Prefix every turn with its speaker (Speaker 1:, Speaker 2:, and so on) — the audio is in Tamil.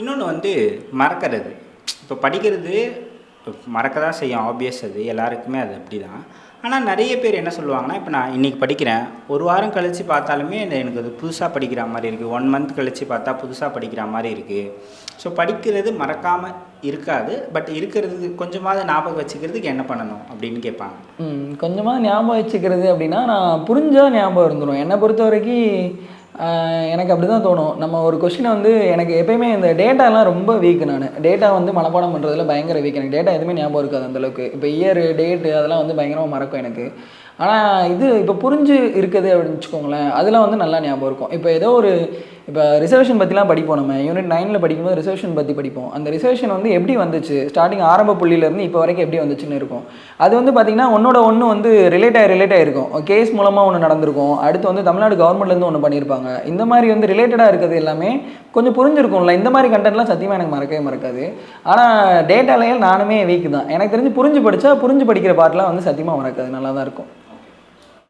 Speaker 1: இன்னொன்று வந்து மறக்கிறது. இப்போ படிக்கிறது மறக்க தான் செய்யும் ஆப்வியஸ் அது. எல்லாருக்குமே அது அப்படி தான் ஆனால் நிறைய பேர் என்ன சொல்லுவாங்கன்னா இப்போ நான் இன்றைக்கி படிக்கிறேன். ஒரு வாரம் கழித்து பார்த்தாலுமே எனக்கு அது புதுசாக படிக்கிற மாதிரி இருக்குது ஒன் மந்த் கழித்து பார்த்தா புதுசாக படிக்கிற மாதிரி இருக்குது ஸோ படிக்கிறது மறக்காமல் இருக்காது. பட் இருக்கிறது கொஞ்சமாவது ஞாபகம் வச்சுக்கிறதுக்கு என்ன பண்ணணும் அப்படின்னு கேட்பாங்க.
Speaker 2: கொஞ்சமாக ஞாபகம் வச்சுக்கிறது அப்படின்னா நான் புரிஞ்சால் ஞாபகம் இருந்துடும் என்னை பொறுத்த வரைக்கும் எனக்கு அப்படி தான் தோணும். நம்ம ஒரு கொஷினை வந்து எனக்கு எப்பயுமே இந்த டேட்டாலாம் ரொம்ப வீக் நான். டேட்டா வந்து மனப்பாடம் பண்ணுறதுல பயங்கர வீக் எனக்கு டேட்டா எதுவுமே ஞாபகம் இருக்காது அந்தளவுக்கு இப்போ இயர் டேட்டு அதெல்லாம் வந்து பயங்கரமாக மறக்கும் எனக்கு. ஆனால் இது இப்போ புரிஞ்சு இருக்குது அப்படின்னு வச்சுக்கோங்களேன். அதெல்லாம் வந்து நல்லா ஞாபகம் இருக்கும். இப்போ ஏதோ ஒரு இப்போ ரிசர்வேஷன் பற்றிலாம் படிப்போம் நம்ம. யூனிட் நைனில் படிக்கும்போது ரிசர்வேஷன் பற்றி படிப்போம். அந்த ரிசர்வேஷன் வந்து எப்படி வந்துச்சு? ஸ்டார்டிங் ஆரம்ப புள்ளியிலேருந்து இப்போ வரைக்கும் எப்படி வந்துச்சுன்னு இருக்கும். அது வந்து பார்த்திங்கன்னா ஒன்னோட ஒன்று வந்து ரிலேட் ஆகி ரிலேட் ஆகிருக்கும் கேஸ் மூலமாக ஒன்று நடந்திருக்கும். அடுத்து வந்து தமிழ்நாடு கவர்மெண்ட்லேருந்து ஒன்று பண்ணியிருப்பாங்க. இந்த மாதிரி வந்து ரிலேட்டடாக இருக்கிறது எல்லாமே கொஞ்சம் புரிஞ்சிருக்கும்ல. இந்த மாதிரி கண்டென்ட்லாம் சத்தியமாக எனக்கு மறக்கவே மறக்காது. ஆனால் டேட்டாலையும் நானுமே வீக் தான். எனக்கு தெரிஞ்சு புரிஞ்சு படித்தா புரிஞ்சு படிக்கிற பாட்டெலாம் வந்து சத்தியமாக மறக்காது. நல்லா தான் இருக்கும்.